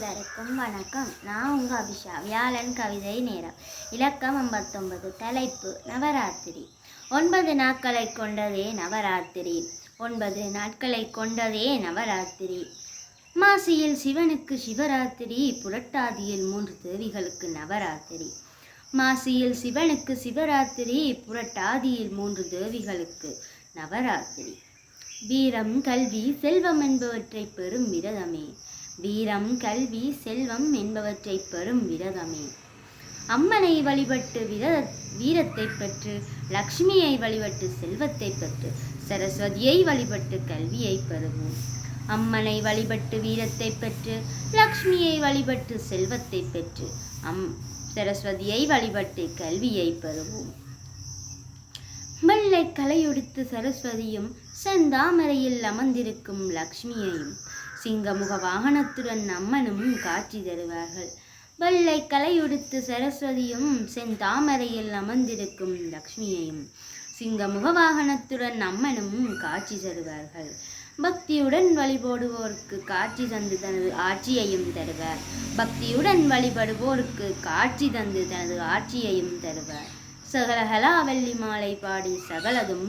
அனைவருக்கும் வணக்கம். நான் உங்கள் அபிஷா. வியாழன் கவிதை நேரம். இலக்கம் ஐம்பத்தொன்பது. தலைப்பு நவராத்திரி. ஒன்பது நாட்களை கொண்டதே நவராத்திரி. ஒன்பது நாட்களை கொண்டதே நவராத்திரி. மாசியில் சிவனுக்கு சிவராத்திரி புரட்டாதியில் மூன்று தேவிகளுக்கு நவராத்திரி. மாசியில் சிவனுக்கு சிவராத்திரி புரட்டாதியில் மூன்று தேவிகளுக்கு நவராத்திரி. வீரம் கல்வி செல்வம் என்பவற்றை பெறும் விரதமே. வீரம் கல்வி செல்வம் என்பவற்றை பெறும் விரதமே. அம்மனை வழிபட்டு விரத வீரத்தை பெற்று லக்ஷ்மியை வழிபட்டு செல்வத்தை பெற்று சரஸ்வதியை வழிபட்டு கல்வியை பெறுவோம். அம்மனை வழிபட்டு வீரத்தை பெற்று லக்ஷ்மியை வழிபட்டு செல்வத்தை பெற்று அம் சரஸ்வதியை வழிபட்டு கல்வியை பெறுவோம். வெள்ளை கலையுடுத்து சரஸ்வதியும் செந்தாமரையில் அமர்ந்திருக்கும் லக்ஷ்மியையும் சிங்கமுக வாகனத்துடன் அம்மனும் காட்சி தருவார்கள். வெள்ளை கலையுடுத்து சரஸ்வதியும் செந்தாமரையில் அமர்ந்திருக்கும் லக்ஷ்மியையும் சிங்கமுக வாகனத்துடன் அம்மனும் காட்சி தருவார்கள். பக்தியுடன் வழிபடுவோருக்கு காட்சி தந்து தனது ஆட்சியையும் தருவார். பக்தியுடன் வழிபடுவோருக்கு காட்சி தந்து தனது ஆட்சியையும் தருவார். சகலகலா வெள்ளி மாலை பாடி சகலதும்